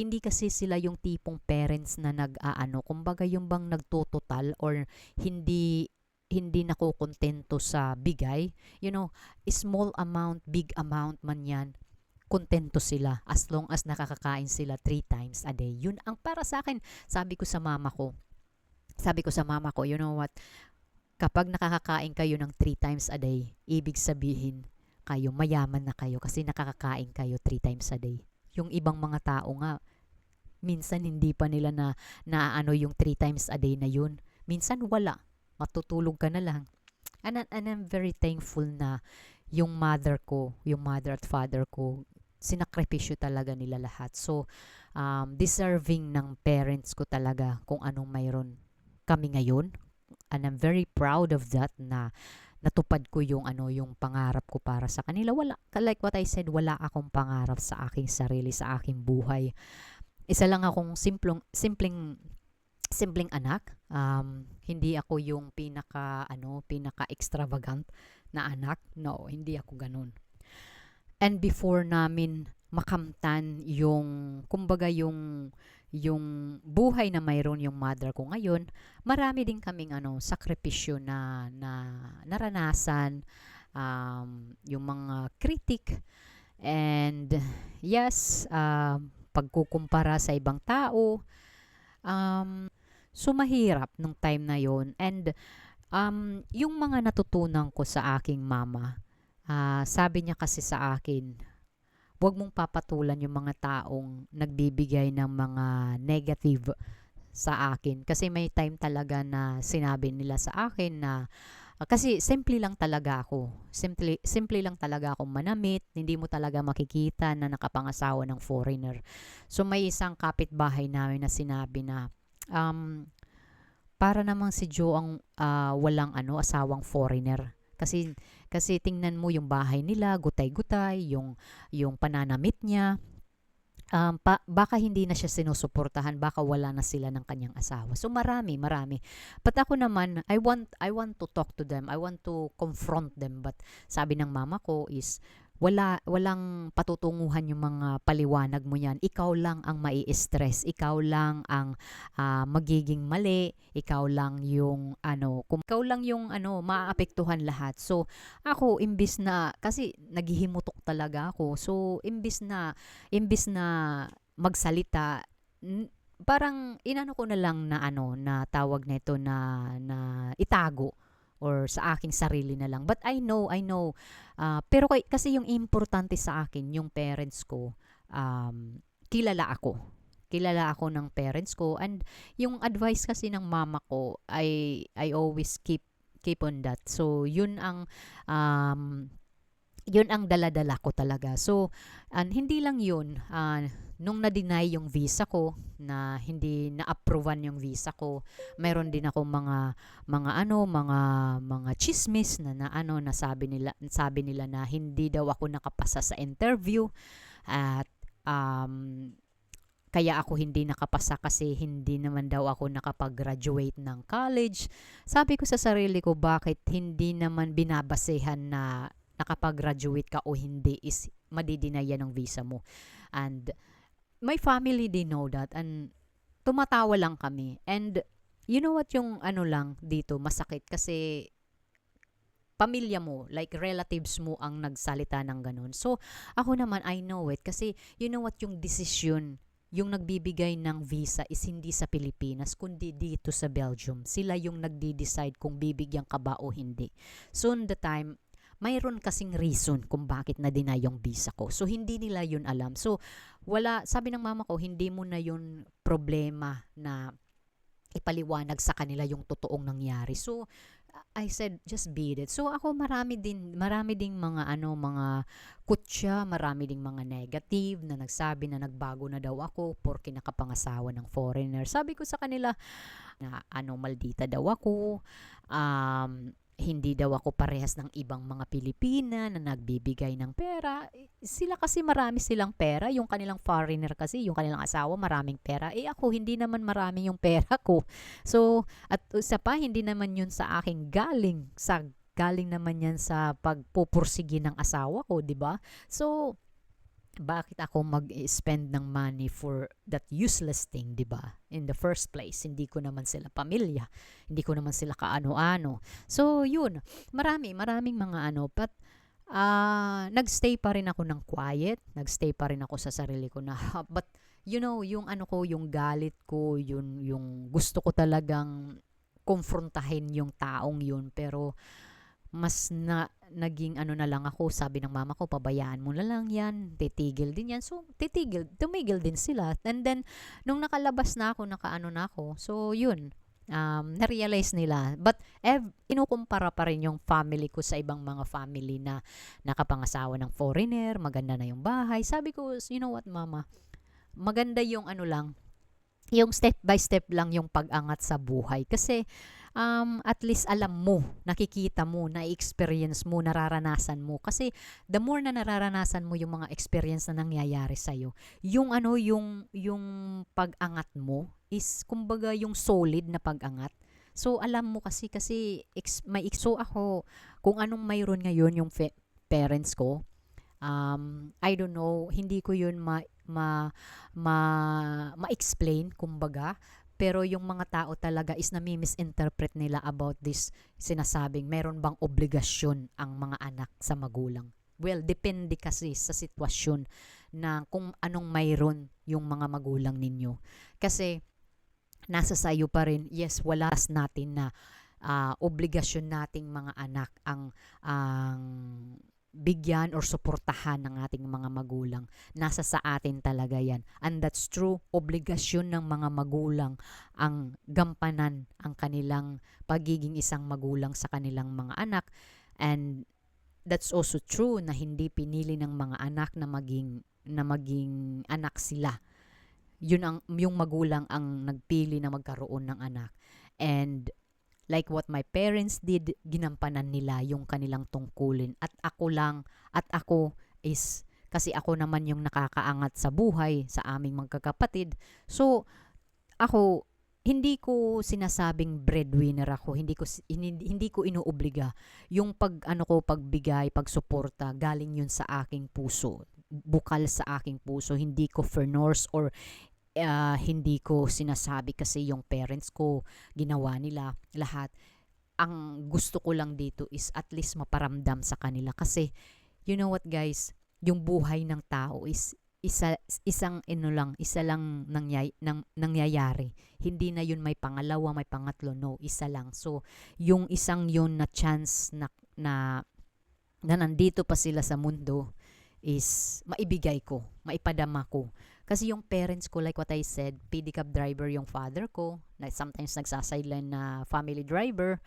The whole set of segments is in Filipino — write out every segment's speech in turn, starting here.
hindi kasi sila yung tipong parents na nag-aano, kumbaga yung bang nagtototal or hindi hindi nakokontento sa bigay. You know, small amount, big amount man yan, kontento sila as long as nakakakain sila three times a day. Yun ang para sa akin, sabi ko sa mama ko, sabi ko sa mama ko, you know what, kapag nakakakain kayo ng three times a day, ibig sabihin, kayo, mayaman na kayo kasi nakakakain kayo three times a day. Yung ibang mga tao nga, minsan hindi pa nila na naano yung three times a day na yun. Minsan wala. Matutulog ka na lang. And, and I'm very thankful na yung mother ko, yung mother at father ko, sinakripisyo talaga nila lahat. So, um, deserving ng parents ko talaga kung anong mayroon kami ngayon. And I'm very proud of that na natupad ko yung ano yung pangarap ko para sa kanila wala like what I said wala akong pangarap sa aking sarili sa aking buhay isa lang akong simpleng simpleng simpleng anak. Um, hindi ako yung pinaka ano pinaka extravagant na anak. No hindi ako ganun. And before namin makamtan yung kumbaga yung yung buhay na mayroon yung mother ko ngayon, marami din kaming ano, sakripisyo na, na naranasan, um, yung mga critic, and yes, uh, pagkukumpara sa ibang tao, um, so mahirap nung time na yon and um, yung mga natutunan ko sa aking mama, uh, sabi niya kasi sa akin, huwag mong papatulan yung mga taong nagbibigay ng mga negative sa akin. Kasi may time talaga na sinabi nila sa akin na kasi simple lang talaga ako. Simple, simple lang talaga ako manamit. Hindi mo talaga makikita na nakapangasawa ng foreigner. So may isang kapitbahay namin na sinabi na um, para namang si Joe ang uh, walang ano asawang foreigner. Kasi kasi tingnan mo yung bahay nila, gutay-gutay, yung yung pananamit niya. Um, pa, baka hindi na siya sinusuportahan, baka wala na sila ng kanyang asawa. So marami, marami. But ako naman, I want I want to talk to them. I want to confront them. But sabi ng mama ko is wala walang patutunguhan yung mga paliwanag mo yan. Ikaw lang ang mai-stress, ikaw lang ang uh, magiging mali, ikaw lang yung ano, kung ikaw lang yung ano maaapektuhan lahat. So ako imbis na kasi naghihimutok talaga ako. So imbis na imbis na magsalita parang inano ko na lang na ano na tawag nito na na itago or sa aking sarili na lang. But I know, I know. Uh, pero kasi yung importante sa akin, yung parents ko, um, kilala ako. Kilala ako ng parents ko and yung advice kasi ng mama ko, I I always keep keep on that. So, yun ang um, yun ang daladala ko talaga. So, and hindi lang yun, uh, nung na-deny yung visa ko, na hindi na-approvean yung visa ko, meron din ako mga mga ano, mga mga chismis na, na ano na sabi nila, sabi nila na hindi daw ako nakapasa sa interview at um, kaya ako hindi nakapasa kasi hindi naman daw ako nakapag-graduate ng college. Sabi ko sa sarili ko, bakit hindi naman binabasehan na nakapag-graduate ka o hindi is madidinayan ng visa mo. And my family they know that and tumatawa lang kami. And you know what yung ano lang dito masakit kasi pamilya mo, like relatives mo ang nagsalita ng ganun. So, ako naman, I know it. Kasi, you know what, yung decision, yung nagbibigay ng visa is hindi sa Pilipinas, kundi dito sa Belgium. Sila yung nagdi-decide kung bibigyan ka ba o hindi. Soon the time, mayroon kasing reason kung bakit na-deny yung visa ko. So, hindi nila yun alam. So, wala, sabi ng mama ko, hindi mo na yun problema na ipaliwanag sa kanila yung totoong nangyari. So, I said, just beat it. So, ako marami din, marami ding mga ano, mga kutya, marami ding mga negative na nagsabi na nagbago na daw ako porke nakapangasawa ng foreigner. Sabi ko sa kanila na ano, maldita daw ako. Um, hindi daw ako parehas ng ibang mga Pilipina na nagbibigay ng pera. Sila kasi marami silang pera. Yung kanilang foreigner kasi, yung kanilang asawa maraming pera. Eh ako, hindi naman marami yung pera ko. So, at isa pa, hindi naman yun sa aking galing. Sa galing naman yan sa pagpupursigi ng asawa ko, di ba? So, bakit ako mag-spend ng money for that useless thing, 'di ba? In the first place, hindi ko naman sila pamilya, hindi ko naman sila kaano-ano. So, 'yun. Marami, maraming mga ano, but ah nagstay pa rin ako ng quiet, nagstay pa rin ako sa sarili ko na but you know, yung ano ko, yung galit ko, yun yung gusto ko talagang konfrontahin yung taong yun pero mas na naging ano na lang ako, sabi ng mama ko, pabayaan mo na lang yan, titigil din yan. So, titigil, tumigil din sila. And then, nung nakalabas na ako, nakaano na ako, so yun, um, na-realize nila. But, ev- inukumpara pa rin yung family ko sa ibang mga family na nakapangasawa ng foreigner, maganda na yung bahay. Sabi ko, you know what, mama, maganda yung ano lang, yung step by step lang yung pag-angat sa buhay. Kasi, um, at least alam mo, nakikita mo, na-experience mo, nararanasan mo. Kasi the more na nararanasan mo yung mga experience na nangyayari sa'yo, yung ano, yung, yung pag-angat mo is, kumbaga, yung solid na pag-angat. So, alam mo kasi, kasi, ex, may, so ako, kung anong mayroon ngayon yung fe- parents ko, um, I don't know, hindi ko yun ma, ma, ma, ma-explain, kumbaga, pero yung mga tao talaga is nami-misinterpret nila about this sinasabing meron bang obligasyon ang mga anak sa magulang. Well, depende kasi sa sitwasyon na kung anong mayroon yung mga magulang ninyo. Kasi nasa sayo pa rin, yes, walas natin na ah, obligasyon nating mga anak ang ang bigyan or suportahan ng ating mga magulang. Nasa sa atin talaga yan. And that's true. Obligasyon ng mga magulang ang gampanan ang kanilang pagiging isang magulang sa kanilang mga anak. And that's also true na hindi pinili ng mga anak na maging na maging anak sila. Yun ang yung magulang ang nagpili na magkaroon ng anak. And like what my parents did, ginampanan nila yung kanilang tungkulin. At ako lang, at ako is, kasi ako naman yung nakakaangat sa buhay sa aming magkakapatid. So, ako, hindi ko sinasabing breadwinner ako, hindi ko hindi, hindi ko inuobliga. Yung pag ano ko pagbigay, pagsuporta, galing yun sa aking puso, bukal sa aking puso, hindi ko for nurse or ah, hindi ko sinasabi kasi yung parents ko ginawa nila lahat. Ang gusto ko lang dito is at least maparamdam sa kanila kasi you know what guys, yung buhay ng tao is isa isang ano lang, isa lang nangyay, nang, nangyayari. Hindi na yun may pangalawa, may pangatlo, no, isa lang. So, yung isang yun na chance na na, na nandito pa sila sa mundo is maibigay ko, maipadama ko. Kasi yung parents ko, like what I said, pedicab driver yung father ko, na sometimes nagsasideline na family driver,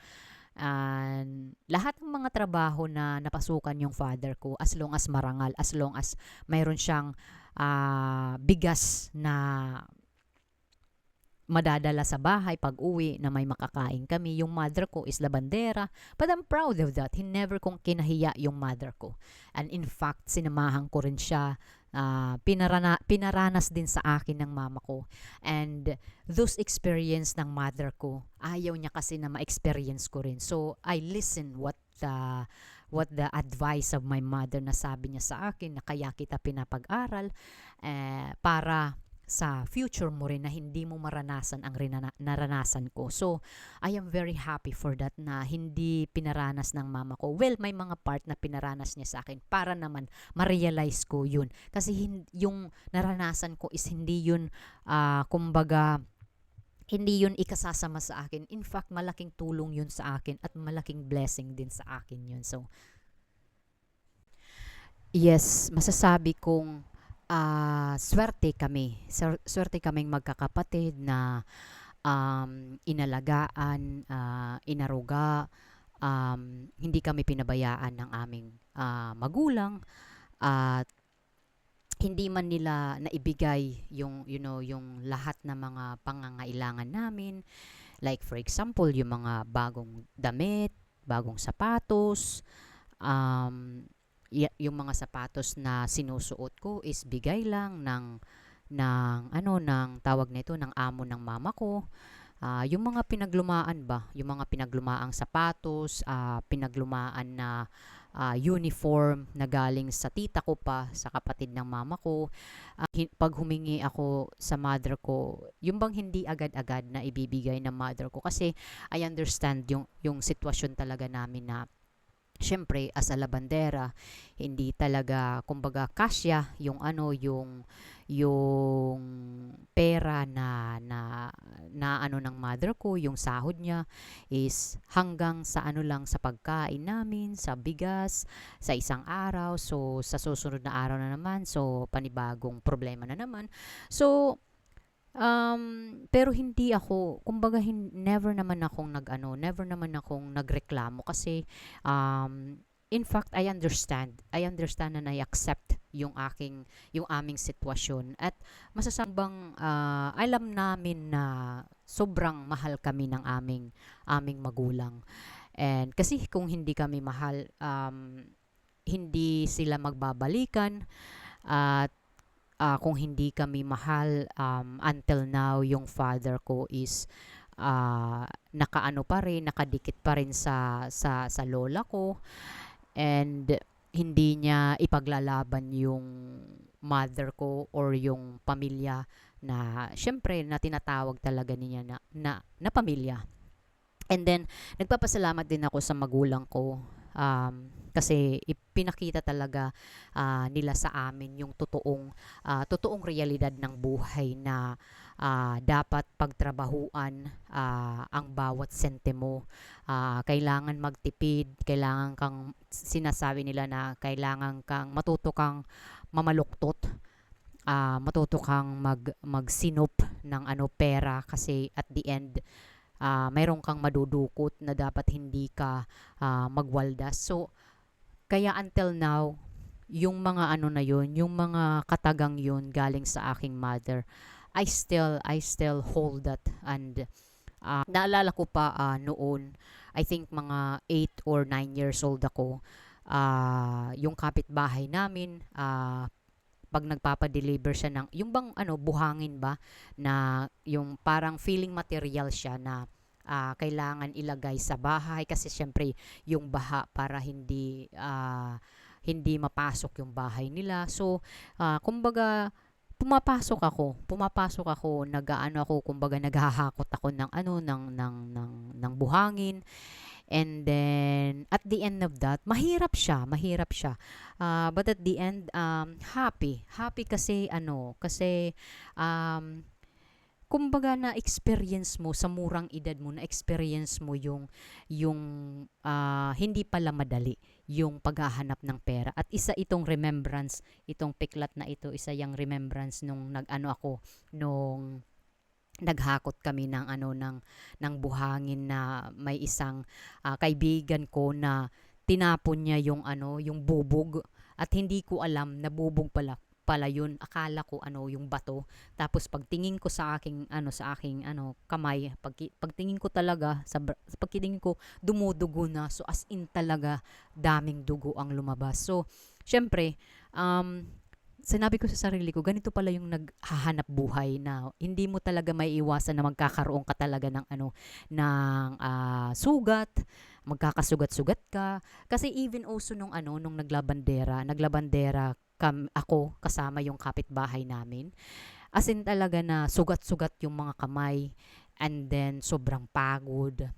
and lahat ng mga trabaho na napasukan yung father ko, as long as marangal, as long as mayroon siyang ah, bigas na madadala sa bahay pag uwi na may makakain kami. Yung mother ko is labandera. But I'm proud of that. He never kong kinahiya yung mother ko. And in fact, sinamahan ko rin siya. Ah, pinarana, pinaranas din sa akin ng mama ko. And those experience ng mother ko, ayaw niya kasi na ma-experience ko rin. So, I listen what the what the advice of my mother na sabi niya sa akin na kaya kita pinapag-aral eh, para sa future mo rin na hindi mo maranasan ang rinana- naranasan ko. So, I am very happy for that na hindi pinaranas ng mama ko. Well, may mga part na pinaranas niya sa akin para naman ma-realize ko yun. Kasi hin- yung naranasan ko is hindi yun, ah, kumbaga, hindi yun ikasasama sa akin. In fact, malaking tulong yun sa akin at malaking blessing din sa akin yun. So, yes, masasabi kong ah, swerte kami. Swer- Swerte kaming magkakapatid na um, inalagaan, ah, inaruga, um, hindi kami pinabayaan ng aming ah, magulang at hindi man nila naibigay yung you know yung lahat ng mga pangangailangan namin like for example yung mga bagong damit, bagong sapatos, um, yung mga sapatos na sinusuot ko is bigay lang ng ng ano ng tawag nito ng amo ng mama ko. Ah, yung mga pinaglumaan ba, yung mga pinaglumaang sapatos, ah, pinaglumaan na ah, uniform na galing sa tita ko pa, sa kapatid ng mama ko. Ah, hin- pag humingi ako sa mother ko, yung bang hindi agad-agad na ibibigay ng mother ko kasi I understand yung yung sitwasyon talaga namin na Siyempre, as a labandera, hindi talaga, kumbaga, kasya yung ano, yung, yung pera na, na, na ano ng mother ko, yung sahod niya is hanggang sa ano lang sa pagkain namin, sa bigas, sa isang araw. So, sa susunod na araw na naman, so, panibagong problema na naman. So, Um, pero hindi ako, kumbaga hin- never naman akong nag-ano, never naman akong nagreklamo kasi um, in fact, I understand. I understand and I accept yung aking, yung aming sitwasyon. At masasabang ah, alam namin na sobrang mahal kami ng aming, aming magulang. And kasi kung hindi kami mahal, um, hindi sila magbabalikan at ah, kung hindi kami mahal um, until now yung father ko is ah, nakaano pa rin nakadikit pa rin sa sa sa lola ko. And hindi niya ipaglalaban yung mother ko or yung pamilya na syempre na tinatawag talaga niya na na, na pamilya. And then nagpapasalamat din ako sa magulang ko. Um, kasi ipinakita talaga ah, nila sa amin yung totoong ah, totoong realidad ng buhay na ah, dapat pagtrabahuan ah, ang bawat sentimo. Ah, kailangan magtipid, kailangan kang sinasabi nila na kailangan kang matuto kang mamaluktot, ah, matuto kang mag magsinop ng ano pera kasi at the end ah, mayroon kang madudukot na dapat hindi ka ah, magwaldas. So kaya until now, yung mga ano na yun, yung mga katagang yun galing sa aking mother, I still, I still hold that. And ah, naalala ko pa ah, noon, I think mga 8 or 9 years old ako, ah, yung kapitbahay namin, ah, pag nagpapa-deliver siya ng, yung bang ano, buhangin ba, na yung parang feeling material siya na ah, kailangan ilagay sa bahay kasi syempre yung baha para hindi ah, hindi mapasok yung bahay nila. So, ah, kumbaga pumapasok ako, pumapasok ako, nag-aano ako, kumbaga naghahakot ako ng ano ng ng ng ng buhangin. And then at the end of that, mahirap siya, mahirap siya. Ah, but at the end um happy. Happy kasi ano, kasi um kumbaga na experience mo sa murang edad mo na experience mo yung yung ah, hindi pala madali yung paghahanap ng pera. At isa itong remembrance itong piklat na ito isa yung remembrance nung nag-ano ako nung naghakot kami ng ano ng ng buhangin na may isang ah, kaibigan ko na tinapon niya yung ano yung bubog. At hindi ko alam na bubog pala pala yun. Akala ko ano yung bato. Tapos pagtingin ko sa aking ano sa aking ano kamay pag, pagtingin ko talaga sa, sa pagtingin ko dumudugo na. So as in talaga daming dugo ang lumabas. So syempre um sinabi ko sa sarili ko, ganito pala yung naghahanap buhay na hindi mo talaga may iwasan na magkakaroon ka talaga ng ano ng ah, sugat, magkakasugat-sugat ka. Kasi even also nung ano nung naglabandera, naglabandera kam, ako kasama yung kapitbahay namin. As in talaga na sugat-sugat yung mga kamay and then sobrang pagod.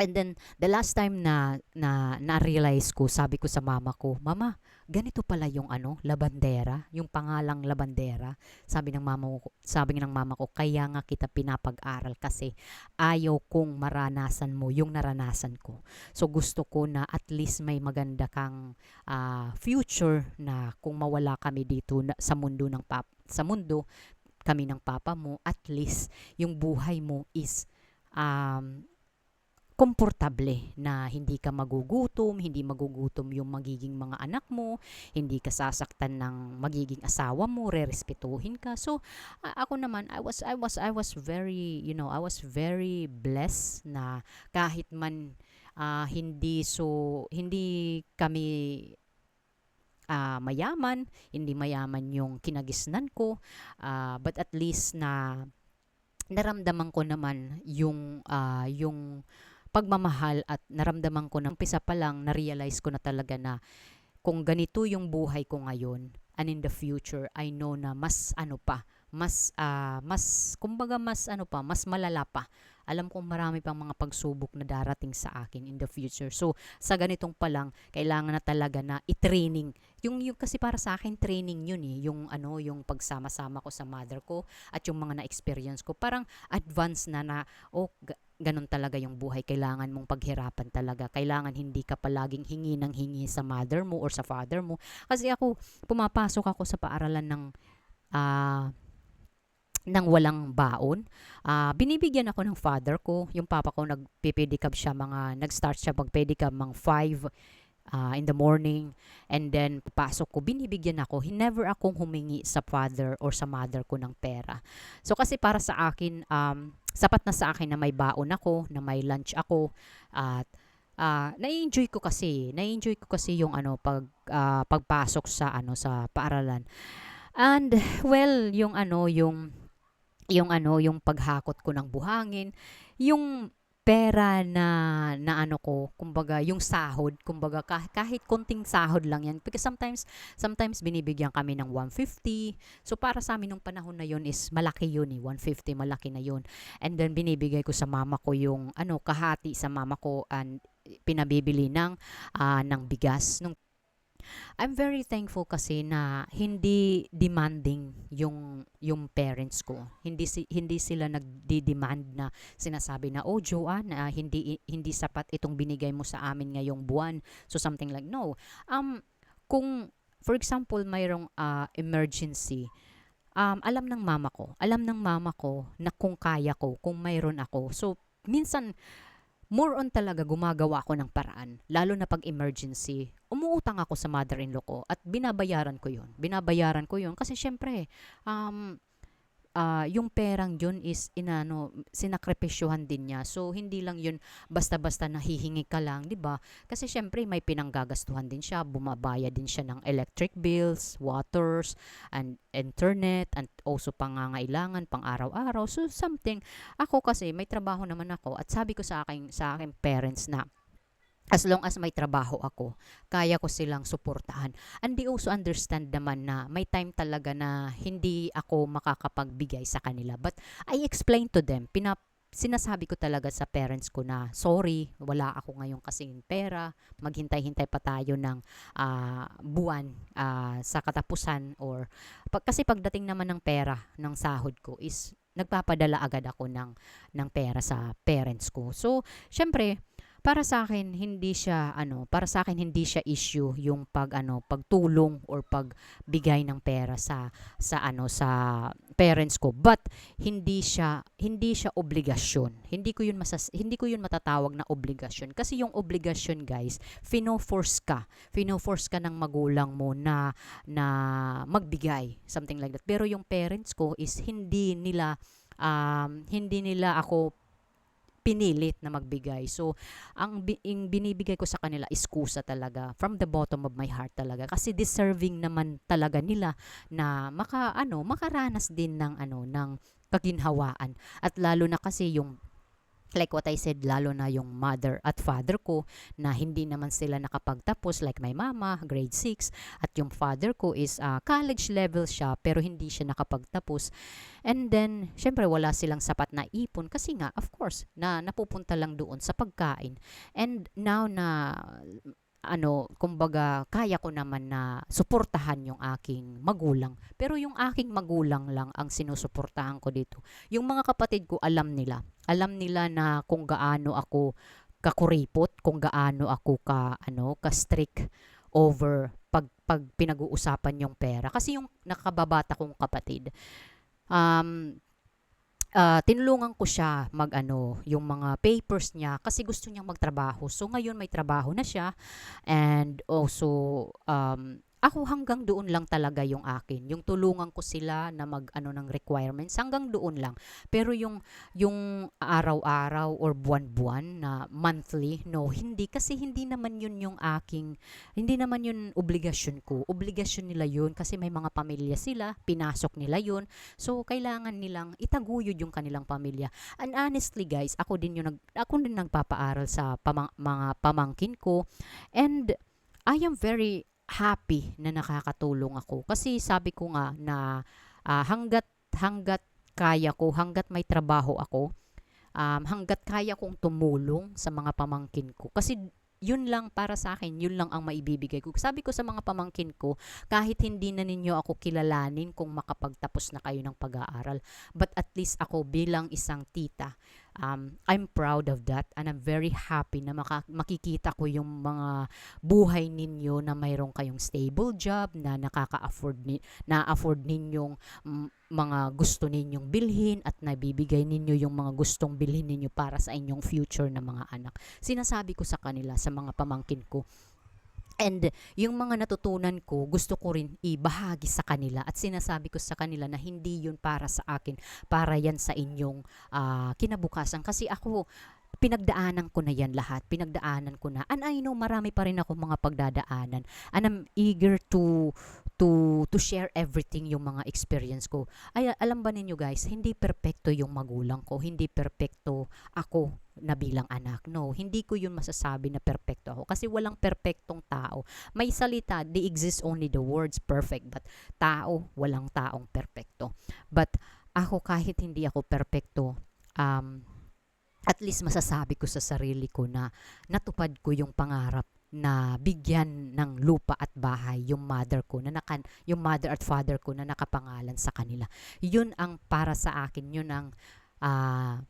And then the last time na na na-realize ko, sabi ko sa mama ko, "Mama, ganito pala yung ano, labandera, yung pangalang labandera." Sabi ng mama ko, sabi ng mama ko, "Kaya nga kita pinapag-aral kasi ayaw kong maranasan mo yung naranasan ko." So gusto ko na at least may maganda kang ah, future na kung mawala kami dito na, sa mundo ng pap sa mundo kami ng papa mo, at least yung buhay mo is um, komportable na hindi ka magugutom, hindi magugutom yung magiging mga anak mo, hindi ka sasaktan ng magiging asawa mo, rerespetuhin ka. So, ako naman I was I was I was very, you know, I was very blessed na kahit man ah, hindi so hindi kami ah, mayaman, hindi mayaman yung kinagisnan ko, ah, but at least na naramdaman ko naman yung ah, yung pagmamahal at naramdaman ko na umpisa pa lang na-realize ko na talaga na kung ganito yung buhay ko ngayon and in the future I know na mas ano pa mas ah, mas kumbaga mas ano pa mas malala pa. Alam kong marami pang mga pagsubok na darating sa akin in the future. So sa ganitong pa lang kailangan na talaga na i-training. Yung, yung kasi para sa akin training yun eh. Yung ano yung pagsama-sama ko sa mother ko at yung mga na-experience ko. Parang advance na na oh ganun talaga yung buhay kailangan mong paghirapan talaga kailangan hindi ka palaging hingi ng hingi sa mother mo or sa father mo kasi ako pumapasok ako sa paaralan ng ah ng walang baon. Ah, binibigyan ako ng father ko. Yung papa ko nagpipedicab siya mga nag-start siya magpedicab mga 5 ah, in the morning. And then papasok ko binibigyan ako. He never akong humingi sa father or sa mother ko ng pera. So kasi para sa akin um, sapat na sa akin na may baon ako na may lunch ako. At ah nai-enjoy ko kasi nai-enjoy ko kasi yung ano pag ah, pagpasok sa ano sa paaralan. And well yung ano yung yung ano, yung paghakot ko ng buhangin, yung pera na na ano ko, kumbaga yung sahod, kumbaga kah- kahit konting sahod lang yan because sometimes sometimes binibigyan kami ng 150. So para sa amin nung panahon na yun is malaki yun eh, 150 malaki na yun. And then binibigay ko sa mama ko yung ano kahati sa mama ko and pinabibili ng ah, ng bigas nung I'm very thankful kasi na hindi demanding yung yung parents ko. Hindi si, hindi sila nagdi-demand na sinasabi na oh Joanne, ah, hindi hindi sapat itong binigay mo sa amin ngayong buwan. So something like no. Um kung for example mayroong ah, emergency um, alam ng mama ko, alam ng mama ko na kung kaya ko, kung mayroon ako. So, minsan, more on talaga gumagawa ako ng paraan. Lalo na pag emergency, umuutang ako sa mother-in-law ko at binabayaran ko yun. Binabayaran ko yun kasi syempre, um, ah, yung perang yun is inano sinakripisyuhan din niya. So hindi lang yun basta-basta nahihingi ka lang, 'di ba? Kasi syempre may pinanggagastuhan din siya, bumabayad din siya ng electric bills, waters, and internet and also pangangailangan pang araw-araw. So something ako kasi may trabaho naman ako at sabi ko sa akin sa aking parents na as long as may trabaho ako, kaya ko silang suportahan. And they also understand naman na may time talaga na hindi ako makakapagbigay sa kanila. But I explain to them, pinap sinasabi ko talaga sa parents ko na sorry, wala ako ngayon kasing pera, maghintay-hintay pa tayo ng ah, buwan ah, sa katapusan or pag, kasi pagdating naman ng pera ng sahod ko is nagpapadala agad ako ng ng pera sa parents ko. So, syempre, para sa akin hindi siya ano, para sa akin hindi siya issue yung pag ano, pagtulong or pagbigay ng pera sa sa ano sa parents ko. But hindi siya hindi siya obligasyon. Hindi ko yun masas, hindi ko yun matatawag na obligasyon kasi yung obligasyon guys, fino-force ka. Fino-force ka ng magulang mo na na magbigay, something like that. Pero yung parents ko is hindi nila um, hindi nila ako pinilit na magbigay. So, ang, bi- binibigay ko sa kanila is kusa talaga. From the bottom of my heart talaga. Kasi deserving naman talaga nila na maka ano, makaranas din ng ano ng kaginhawaan. At lalo na kasi yung like what I said, lalo na yung mother at father ko na hindi naman sila nakapagtapos like my mama, grade 6 at yung father ko is ah, college level siya pero hindi siya nakapagtapos. And then syempre wala silang sapat na ipon kasi nga of course na napupunta lang doon sa pagkain. And now na ano, kumbaga, kaya ko naman na suportahan yung aking magulang. Pero yung aking magulang lang ang sinusuportahan ko dito. Yung mga kapatid ko, alam nila. Alam nila na kung gaano ako kakuripot, kung gaano ako ka, ano, ka-strict over pag, pag pinag-uusapan yung pera. Kasi yung nakababata kong kapatid, um, ah, tinulungan ko siya mag-ano, yung mga papers niya kasi gusto niyang magtrabaho. So ngayon may trabaho na siya and also um, ako hanggang doon lang talaga yung akin. Yung tulungan ko sila na mag ano ng requirements hanggang doon lang. Pero yung yung araw-araw or buwan-buwan na monthly, no, hindi kasi hindi naman yun yung aking hindi naman yun obligasyon ko. Obligasyon nila yun kasi may mga pamilya sila, pinasok nila yun. So kailangan nilang itaguyod yung kanilang pamilya. And honestly guys, ako din yung nag ako din nagpapaaral sa pamang- mga pamangkin ko and I am very happy na nakakatulong ako. Kasi sabi ko nga na ah, hanggat hanggat kaya ko, hanggat may trabaho ako, um, hanggat kaya kong tumulong sa mga pamangkin ko. Kasi yun lang para sa akin, yun lang ang maibibigay ko. Sabi ko sa mga pamangkin ko, kahit hindi na ninyo ako kilalanin kung makapagtapos na kayo ng pag-aaral, but at least ako bilang isang tita, um, I'm proud of that and I'm very happy na maka- makikita ko yung mga buhay ninyo na mayroon kayong stable job na nakaka-afford ni na afford ninyong mm, mga gusto ninyong bilhin at nabibigay ninyo yung mga gustong bilhin ninyo para sa inyong future na mga anak. Sinasabi ko sa kanila sa mga pamangkin ko And yung mga natutunan ko, gusto ko rin ibahagi sa kanila at sinasabi ko sa kanila na hindi yun para sa akin, para yan sa inyong ah, kinabukasan. Kasi ako, pinagdaanan ko na yan lahat. Pinagdaanan ko na. And I know, marami pa rin ako mga pagdadaanan. And I'm eager to to to share everything yung mga experience ko. Ay alam ba ninyo guys, hindi perpekto yung magulang ko, hindi perpekto ako na bilang anak. No, hindi ko yun masasabi na perpekto ako kasi walang perpektong tao. May salita, they exist only the words perfect, but tao, walang taong perpekto. But ako kahit hindi ako perpekto, um, at least masasabi ko sa sarili ko na natupad ko yung pangarap na bigyan ng lupa at bahay yung mother ko na naka, yung mother at father ko na nakapangalan sa kanila. Yun ang para sa akin, yun ang ah,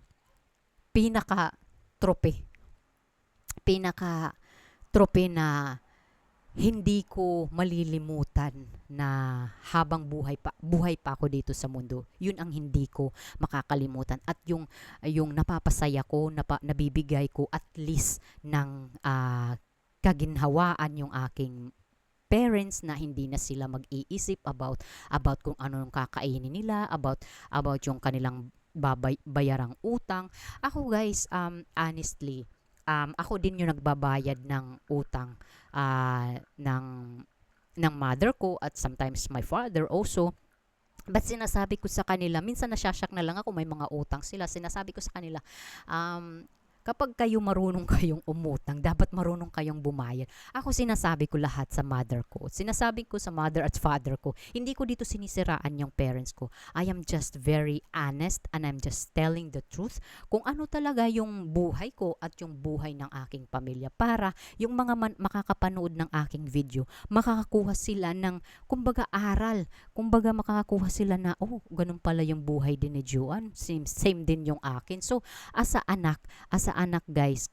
pinaka trope. Pinaka trope na hindi ko malilimutan na habang buhay pa buhay pa ako dito sa mundo yun ang hindi ko makakalimutan. At yung yung napapasaya ko napa, nabibigay ko at least ng ah, kaginhawaan yung aking parents na hindi na sila mag-iisip about about kung ano yung kakainin nila about about yung kanilang babay, bayarang utang. Ako guys um honestly um ako din yung nagbabayad ng utang ah, ng ng mother ko at sometimes my father also But sinasabi ko sa kanila, minsan nasyasyak na lang ako, may mga utang sila. Sinasabi ko sa kanila, um, kapag kayo marunong kayong umutang, dapat marunong kayong bumayad. Ako sinasabi ko lahat sa mother ko. Sinasabi ko sa mother at father ko. Hindi ko dito sinisiraan yung parents ko. I am just very honest and I'm just telling the truth kung ano talaga yung buhay ko at yung buhay ng aking pamilya para yung mga man- makakapanood ng aking video, makakakuha sila ng kumbaga aral. Kumbaga makakakuha sila na, oh, ganun pala yung buhay din ni Juan. Same, same din yung akin. So, as a anak, as a anak guys,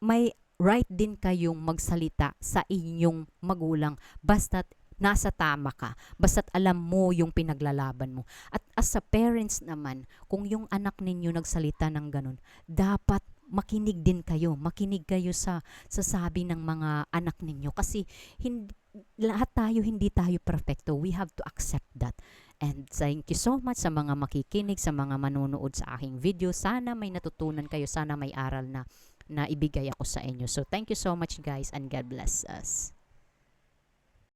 may right din kayong magsalita sa inyong magulang basta't nasa tama ka, basta't alam mo yung pinaglalaban mo. At as a parents naman, kung yung anak ninyo nagsalita ng ganun, dapat makinig din kayo, makinig kayo sa sasabi ng mga anak ninyo kasi hindi, lahat tayo hindi tayo perfecto. We have to accept that. And thank you so much sa mga makikinig, sa mga manonood sa aking video. Sana may natutunan kayo, sana may aral na na ibigay ako sa inyo. So thank you so much guys and God bless us.